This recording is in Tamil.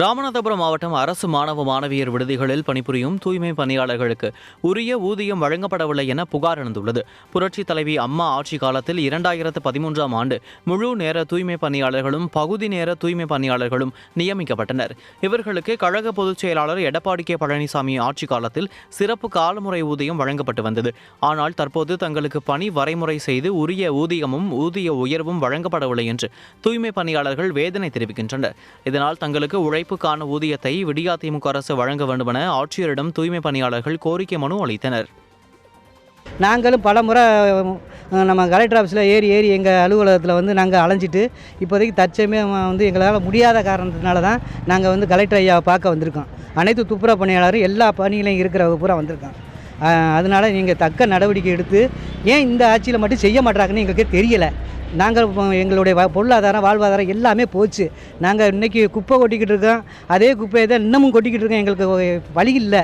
ராமநாதபுரம் மாவட்டம் அரசு மாணவ மாணவியர் விடுதிகளில் பணிபுரியும் தூய்மை பணியாளர்களுக்கு உரிய ஊதியம் வழங்கப்படவில்லை என புகார் எழுந்துள்ளது. புரட்சி தலைவி அம்மா ஆட்சி காலத்தில் இரண்டாயிரத்து பதிமூன்றாம் ஆண்டு முழு நேர தூய்மை பணியாளர்களும் பகுதி நேர தூய்மை பணியாளர்களும் நியமிக்கப்பட்டனர். இவர்களுக்கு கழக பொதுச் செயலாளர் எடப்பாடி கே. பழனிசாமி ஆட்சி காலத்தில் சிறப்பு காலமுறை ஊதியம் வழங்கப்பட்டு வந்தது. ஆனால் தற்போது தங்களுக்கு பணி வரைமுறை செய்து உரிய ஊதியமும் ஊதிய உயர்வும் வழங்கப்படவில்லை என்று தூய்மை பணியாளர்கள் வேதனை தெரிவிக்கின்றனர். இதனால் தங்களுக்கு உழை உழைப்புக்கான ஊதியத்தை விடியா திமுக அரசு வழங்க வேண்டுமென ஆட்சியரிடம் தூய்மை பணியாளர்கள் கோரிக்கை மனு அளித்தனர். நாங்களும் பல முறை நம்ம கலெக்டர் ஆஃபீஸில் ஏறி ஏறி எங்கள் அலுவலகத்தில் வந்து நாங்கள் அலைஞ்சிட்டு இப்போதைக்கு தற்சமயம் வந்து எங்களால் முடியாத காரணத்தினால தான் நாங்கள் வந்து கலெக்டர் ஐயாவை பார்க்க வந்திருக்கோம். அனைத்து துப்புரவு பணியாளரும் எல்லா பணியிலையும் இருக்கிறவங்க பூரா வந்திருக்கோம் அதனால நீங்கள் தக்க நடவடிக்கை எடுத்து ஏன் இந்த ஆட்சியில் மட்டும் செய்ய மாட்டாங்கன்னு எங்களுக்கு தெரியலை. நாங்கள் எங்களுடைய பொருளாதாரம் வாழ்வாதாரம் எல்லாமே போச்சு. நாங்கள் இன்றைக்கி குப்பை கொட்டிக்கிட்டு இருக்கோம். அதே குப்பையை தான் இன்னமும் கொட்டிக்கிட்டு இருக்கோம். எங்களுக்கு வழி இல்லை.